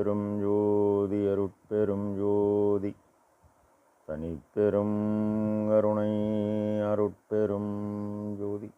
பெரும் ஜோதி அருட்பெரும் ஜோதி. தனிப்பெரும் கருணை அருட்பெரும் ஜோதி.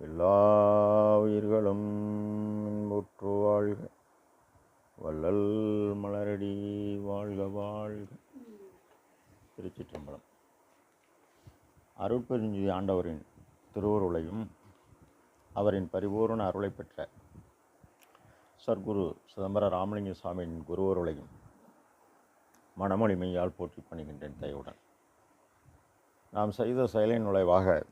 எல்லா உயிர்களும் இன்புற்று வாழ்க. வள்ளல் மலரடி வாழ்க வாழ்க. திருச்சிற்றம்பலம். அருட்பெருஞ்சி ஆண்டவரின் திருவருளையும் அவரின் பரிபூரண அருளை பெற்ற சர்க்குரு சிதம்பர ராமலிங்க சுவாமியின் குருவருளையும் மனமொழிமையால் போற்றி பணிகின்றேன் தயவுடன். நாம் செய்த செயலின் நுழைவாக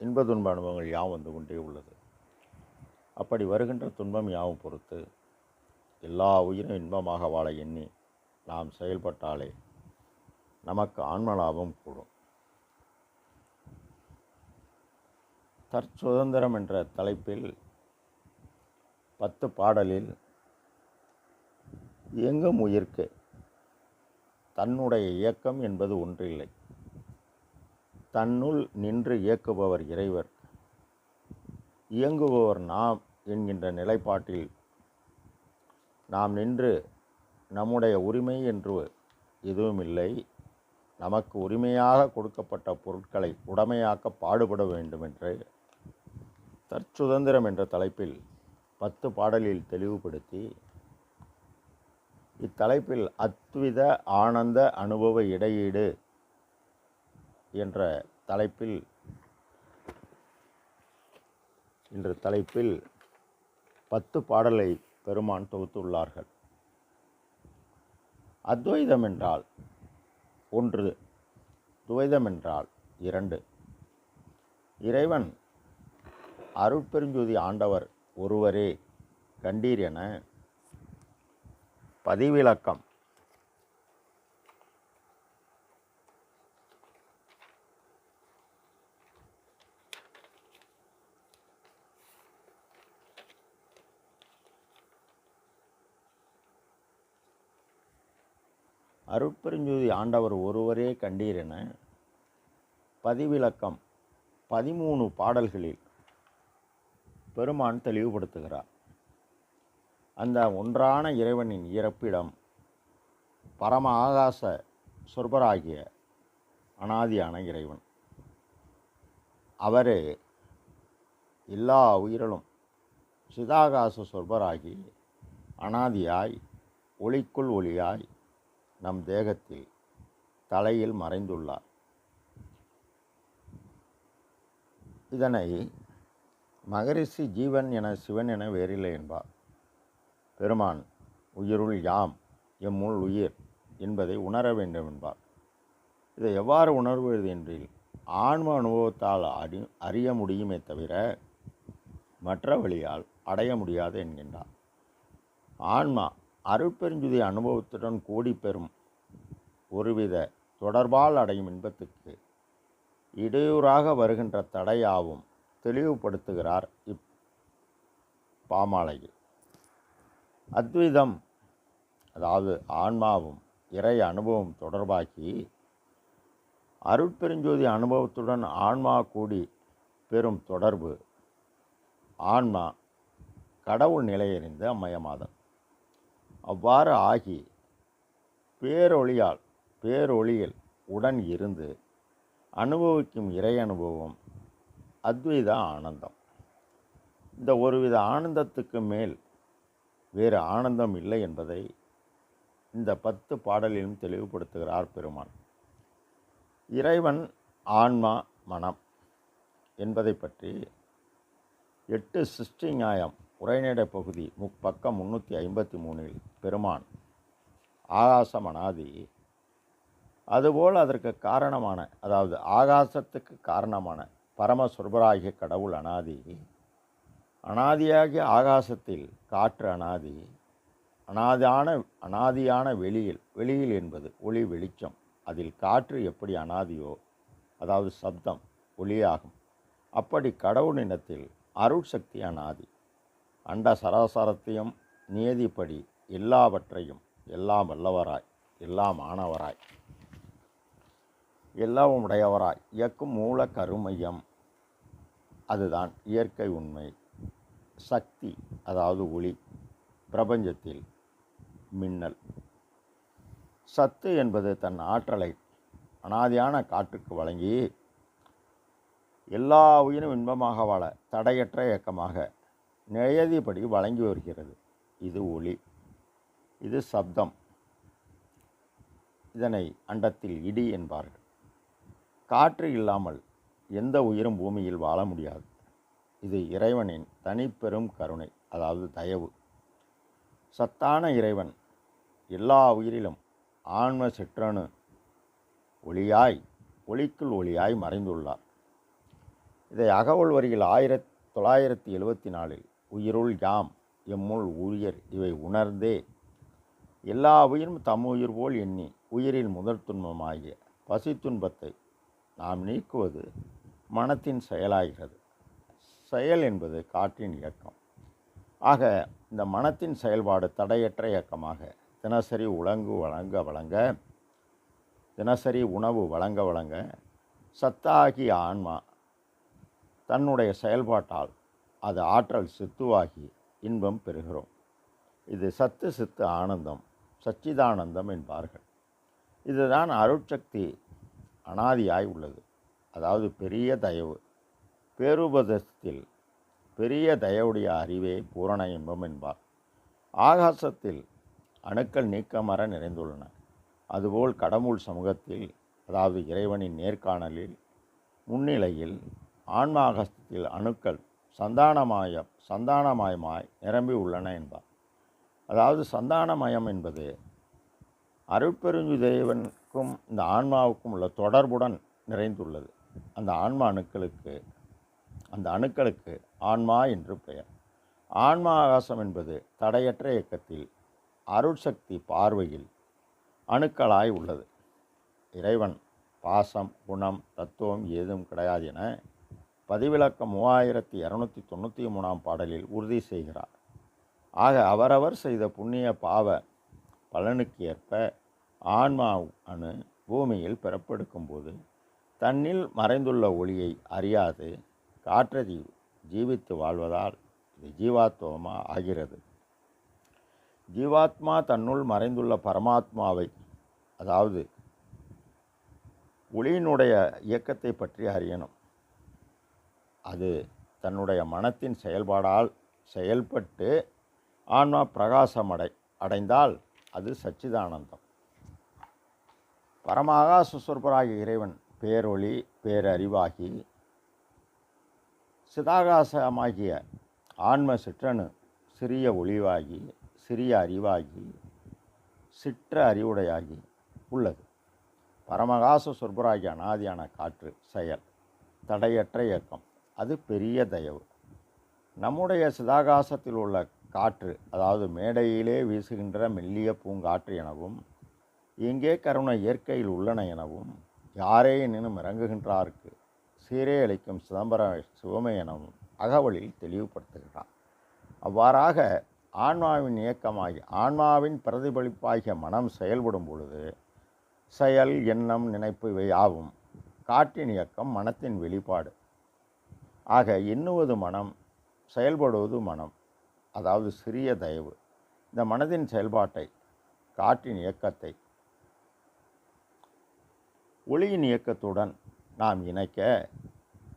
இன்ப துன்ப அனுபவங்கள் யாவும் வந்து கொண்டே உள்ளது. அப்படி வருகின்ற துன்பம் யாவும் பொறுத்து எல்லா உயிரும் இன்பமாக வாழ எண்ணி நாம் செயல்பட்டாலே நமக்கு ஆன்ம லாபம் கூடும். தற்சுதந்திரம் என்ற தலைப்பில் பத்து பாடலில் இயங்கும் உயிர்க்கு தன்னுடைய இயக்கம் என்பது ஒன்றில்லை. தன்னுள் நின்று இயக்குபவர் இறைவர். இயங்குபவர் நாம் என்கின்ற நிலைப்பாட்டில் நாம் நின்று நம்முடைய உரிமை என்று எதுவும் இல்லை நமக்கு உரிமையாக கொடுக்கப்பட்ட பொருட்களை உடமையாக்க பாடுபட வேண்டும் என்று தற்சுதந்திரம் என்ற தலைப்பில் பத்து பாடலில் தெளிவுபடுத்தி இத்தலைப்பில் அத்வித ஆனந்த அனுபவ இடையீடு என்ற தலைப்பில் என்ற தலைப்பில் பத்து பாடலை பெருமான் தொகுத்துள்ளார்கள். அத்வைதம் என்றால் ஒன்று துவைதம் என்றால் இரண்டு. இறைவன் அருட்பெருஞ்சுதி ஆண்டவர் ஒருவரே கண்டீர் என பதிவிலக்கம். அருட்பெருஞ்சோதி ஆண்டவர் ஒருவரே கண்டீர் என பதிவிலக்கம். பதிமூணு பாடல்களில் பெருமான் தெளிவுபடுத்துகிறார். அந்த ஒன்றான இறைவனின் இறப்பிடம் பரம ஆகாச சொர்பராகிய அனாதியான இறைவன். அவரே எல்லா உயிரிலும் சிதாகாச சொர்பராகி அனாதியாய் ஒளிக்குள் ஒளியாய் நம் தேகத்தில் தலையில் மறைந்துள்ளார். இதனை மகரிஷி ஜீவன் என சிவன் என வேறில்லை என்பார். பெருமான் உயிருள் யாம் எம்முள் உயிர் என்பதை உணர வேண்டும் என்பார். இதை எவ்வாறு உணர்வது என்றில் ஆன்ம அனுபவத்தால் அறி அறிய முடியுமே தவிர மற்ற வழியால் அடைய முடியாது என்கின்றார். ஆன்மா அருட்பெருஞ்சுதி அனுபவத்துடன் கூடி பெறும் ஒருவித தொடர்பால் அடையும் இன்பத்துக்கு இடையூறாக வருகின்ற தடையாவும் தெளிவுபடுத்துகிறார் இப் பாமாலையில். அத்வைதம் அதாவது ஆன்மாவும் இறை அனுபவம் தொடர்பாக்கி அருட்பெருஞ்சோதி அனுபவத்துடன் ஆன்மா கூடி பெறும் தொடர்பு ஆன்மா கடவுள் நிலையறிந்த அம்மயமாதல் அவ்வாறு ஆகி பேரொழியால் பேரொழியில் உடன் இருந்து அனுபவிக்கும் இறை அனுபவம் அத்வைத ஆனந்தம். இந்த ஒருவித ஆனந்தத்துக்கு மேல் வேறு ஆனந்தம் இல்லை என்பதை இந்த பத்து பாடலிலும் தெளிவுபடுத்துகிறார் பெருமான். இறைவன் ஆன்மா மனம் என்பதை பற்றி எட்டு சிருஷ்டி நியாயம் உரைநடை பகுதி முப்பக்கம் முந்நூற்றி ஐம்பத்தி மூணில் பெருமான் ஆகாசம் அனாதி அதுபோல் அதற்கு காரணமான அதாவது ஆகாசத்துக்கு காரணமான பரமசுரபராகிய கடவுள் அனாதி அனாதியாகிய ஆகாசத்தில் காற்று அனாதி அனாதியான அனாதியான வெளியில் வெளியில் என்பது ஒளி வெளிச்சம். அதில் காற்று எப்படி அனாதியோ அதாவது சப்தம் ஒளியாகும். அப்படி கடவுளினத்தில் அருட்சக்தி அனாதி. அண்ட சராசரத்தையும் நியதிப்படி எல்லாவற்றையும் எல்லாம் வல்லவராய் எல்லாம் ஆனவராய். எல்லாம் உடையவராய் இயக்கும் மூல கருமையம். அதுதான் இயற்கை உண்மை. சக்தி அதாவது ஒளி பிரபஞ்சத்தில் மின்னல். சத்து என்பது தன் ஆற்றலை அனாதியான காற்றுக்கு வழங்கி எல்லா உயிரும் இன்பமாக வாழ தடையற்ற இயக்கமாக நியதிப்படி வழங்கி வருகிறது. இது ஒளி இது சப்தம். இதனை அண்டத்தில் இடி என்பார்கள். காற்று இல்லாமல் எந்த உயிரும் பூமியில் வாழ முடியாது. இது இறைவனின் தனிப்பெரும் கருணை அதாவது தயவு. சத்தான இறைவன் எல்லா உயிரிலும் ஆன்ம சிற்றணு ஒளியாய் ஒளிக்குள் ஒளியாய் மறைந்துள்ளார். இதை அகவல் வரியில் ஆயிரத்தி தொள்ளாயிரத்தி எழுபத்தி நாலில் உயிருள் யாம் எம்முள் உயிர் இவை உணர்ந்தே எல்லா உயிரும் தம் உயிர் போல் எண்ணி உயிரில் முதற் துன்பமாகிய பசி துன்பத்தை நாம் நீக்குவது மனத்தின் செயலாகிறது. செயல் என்பது காற்றின் இயக்கம். ஆக இந்த மனத்தின் செயல்பாடு தடையற்ற இயக்கமாக தினசரி உலங்கு வழங்க வழங்க தினசரி உணவு வழங்க வழங்க சத்தாகிய ஆன்மா தன்னுடைய செயல்பாட்டால் அது ஆற்றல் சித்துவாகி இன்பம் பெறுகிறோம். இது சத்து சித்து ஆனந்தம் சச்சிதானந்தம் என்பார்கள். இதுதான் அருட்சக்தி அனாதியாய் உள்ளது. அதாவது பெரிய தயவு. பேருபதத்தில் பெரிய தயவுடைய அறிவே பூரண இன்பம் என்பார். ஆகாசத்தில் அணுக்கள் நீக்கமர நிறைந்துள்ளன. அதுபோல் கடவுள் சமூகத்தில் அதாவது இறைவனின் நேர்காணலில் முன்னிலையில் ஆன்மாகஸ்தத்தில் அணுக்கள் சந்தானமாய சந்தானமயமாய் நிரம்பி உள்ளன என்பார். அதாவது சந்தானமயம் என்பது அருட்பெருஞ்சுதேவனுக்கும் இந்த ஆன்மாவுக்கும் உள்ள தொடர்புடன் நிறைந்துள்ளது. அந்த ஆன்மா அணுக்களுக்கு அந்த அணுக்களுக்கு ஆன்மா என்று பெயர். ஆன்மா ஆகாசம் என்பது தடையற்ற இயக்கத்தில் அருட்சக்தி பார்வையில் அணுக்களாய் உள்ளது. இறைவன் பாசம் குணம் தத்துவம் ஏதும் கிடையாது என பதிவிலக்கம் மூவாயிரத்தி இரநூத்தி தொண்ணூற்றி மூணாம் பாடலில் உறுதி செய்கிறார். ஆக அவரவர் செய்த புண்ணிய பாவ பலனுக்கு ஏற்ப ஆன்மா அணு பூமியில் பிறப்பெடுக்கும் போது தன்னில் மறைந்துள்ள ஒளியை அறியாது காற்றதி ஜீவித்து வாழ்வதால் இது ஜீவாத்மா ஆகிறது. ஜீவாத்மா தன்னுள் மறைந்துள்ள பரமாத்மாவை அதாவது ஒளியினுடைய இயக்கத்தை பற்றி அறியணும். அது தன்னுடைய மனத்தின் செயல்பாடால் செயல்பட்டு ஆன்மா பிரகாசம் அடை அடைந்தால் அது சச்சிதானந்தம். பரமாகாச சொற்பராகிய இறைவன் பேரொளி பேரறிவாகி சிதாகாசமாகிய ஆன்ம சிற்றனு சிறிய ஒளிவாகி சிறிய அறிவாகி சிற்ற அறிவுடையாகி உள்ளது. பரமகாச சொற்பராகிய அனாதியான காற்று செயல் தடையற்ற இயக்கம் அது பெரிய தயவு. நம்முடைய சிதாகாசத்தில் உள்ள காற்று அதாவது மேடையிலே வீசுகின்ற மெல்லிய பூங்காற்று எனவும் எங்கே கருணை இயற்கையில் உள்ளன எனவும் யாரே எனினும் இறங்குகின்றார்க்கு சீரே அளிக்கும் சிதம்பர சிவமை எனவும் அகவலில் தெளிவுபடுத்துகிறார். அவ்வாறாக ஆன்மாவின் இயக்கமாகி ஆன்மாவின் பிரதிபலிப்பாகிய மனம் செயல்படும் பொழுது செயல் எண்ணம் நினைப்பு இவை ஆகும் காற்றின் இயக்கம் மனத்தின் வெளிப்பாடு. ஆக எண்ணுவது மனம் செயல்படுவது மனம் அதாவது சிறிய தயவு. இந்த மனதின் செயல்பாட்டை காற்றின் இயக்கத்தை ஒளியின் இயக்கத்துடன் நாம் இணைக்க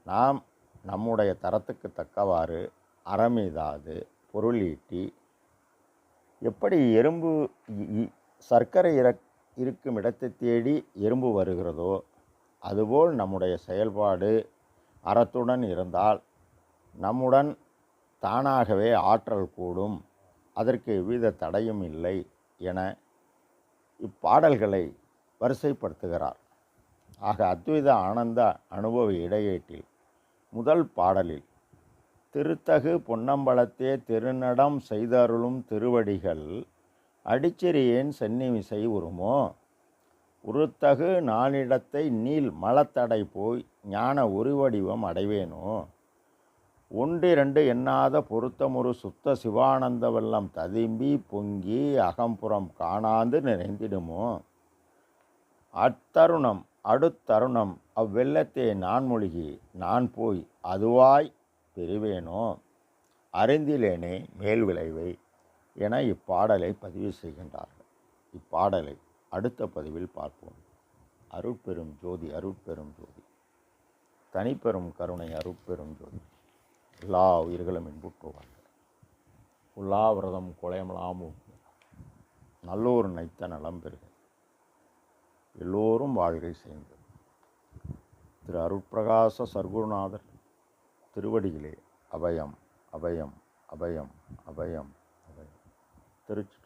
நாம் நம்முடைய தரத்துக்கு தக்கவாறு அறமீதாது பொருள் ஈட்டி எப்படி எறும்பு சர்க்கரை இற இருக்கும் இடத்தை தேடி எறும்பு வருகிறதோ அதுபோல் நம்முடைய செயல்பாடு அறத்துடன் இருந்தால் நம்முடன் தானாகவே ஆற்றல் கூடும் அதற்கு எவ்வித தடையும் இல்லை என இப்பாடல்களை வரிசைப்படுத்துகிறார். ஆக அத்வைத ஆனந்த அனுபவ இடையீட்டில் முதல் பாடலில் திருத்தகு பொன்னம்பலத்தே திருநடம் செய்தருளும் திருவடிகள் அடிச்சிறியேன் சென்னிமிசை உருமோ? உருத்தகு நானிடத்தை நீள் மலத்தடை போய் ஞான உருவடிவம் அடைவேனோ? ஒன்றிரண்டு எண்ணாத பொருத்தமுறு சுத்த சிவானந்த வெள்ளம் ததும்பி பொங்கி அகம்புறம் காணாந்து நிறைந்திடுமோ? அத்தருணம் அடுத்தருணம் அவ்வெள்ளத்தை நான் மூழ்கி நான் போய் அதுவாய் பெறுவேனோ? அறிந்திலேனே மேல் விளைவை என இப்பாடலை பதிவு செய்கின்றார்கள். இப்பாடலை அடுத்த பதிவில் பார்ப்போம். அருட்பெரும் ஜோதி அருட்பெரும் ஜோதி. தனிப்பெரும் கருணை அருட்பெரும் ஜோதி. எல்லா உயிர்களும் இன்புற்றுவார்கள் உல்லாவிரதம் குலையமலாமும் நல்லோர் நைத்த நலம் பெறுக. எல்லோரும் வாழ்கை சேர்ந்து திரு அருட்பிரகாச சர்க்குருநாதர் திருவடிகளே அபயம் அபயம் அபயம் அபயம் அபயம். திருச்சி